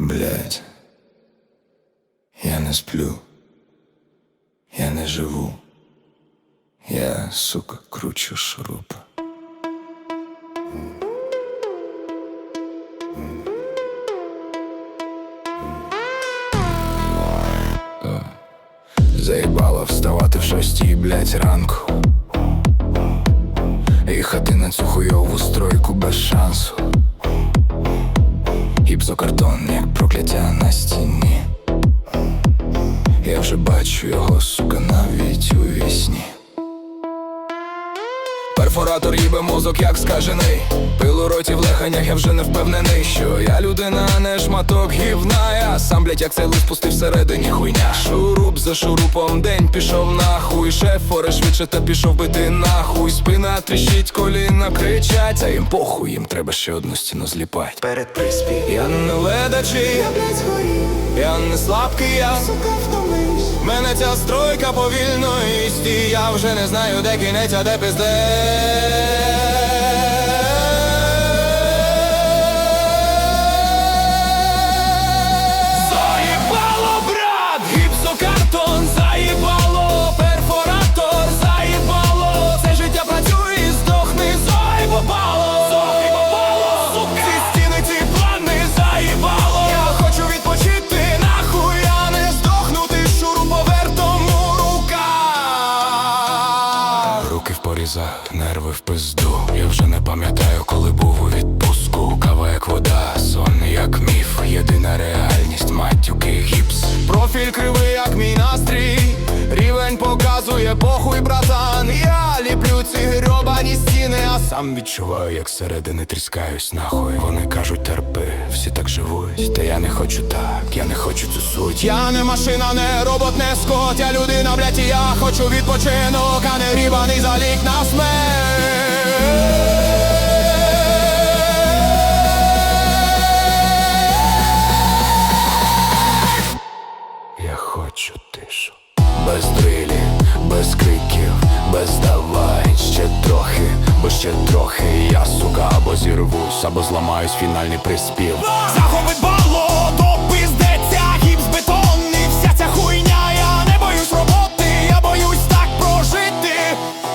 Блять, я не сплю, я не живу, я, сука, кручу шуруп. Заїбало вставати в шостій, блять, ранку. Їхати на цю хуйову стройку без шансу. Гіпсокартон, як прокляття на стіні. Я вже бачу його, сука, навіть у вісні. Перфоратор їбе мозок, як скажений. Пил у роті в легенях, я вже не впевнений, що я людина, а не шматок гівна. Я сам, блять, як цей лист пустив всередині хуйня. Шуруп за шурупом, день пішов нахуй. Шефори швидше та пішов бити нахуй. Спина тріщить, коліна кричать. А їм похуй, їм треба ще одну стіну зліпать. Перед приспів Я не ледачий, Я, блядь, згорів, я не слабкий, я сука, втомився Мене ця стройка повільно істі, я вже не знаю, де кінець, а де пизде. Порізах, нерви в пизду. Я вже не пам'ятаю, коли був у відпуску. Кава як вода, сон як міф. Єдина реальність, матюки, гіпс. Профіль кривий, як мій настрій. Рівень показує похуй, братан. Я ліплю ці грьобані стіни, а сам відчуваю, як зсередини тріскаюсь нахуй. Вони кажуть, терпи, всі так живуть. Та я не хочу так, я не хочу цю суть. Я не машина, не робот, не скот. Я людина, блять, і я хочу відпочинок, а не рібаний залік на смерть. Я хочу тишу. Без дрилі, без криків, ще трохи. Я сука, або зірвусь, або зламаюсь фінальний приспів. Захопить бало, то пиздеться гіпс бетонний, вся ця хуйня, я не боюсь роботи, я боюсь так прожити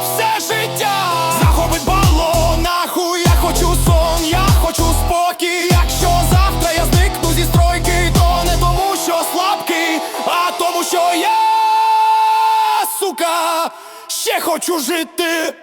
все життя. Захопить бало, нахуй, я хочу сон, я хочу спокій. Якщо завтра я зникну зі стройки, то не тому, що слабкий, а тому, що я сука ще хочу жити.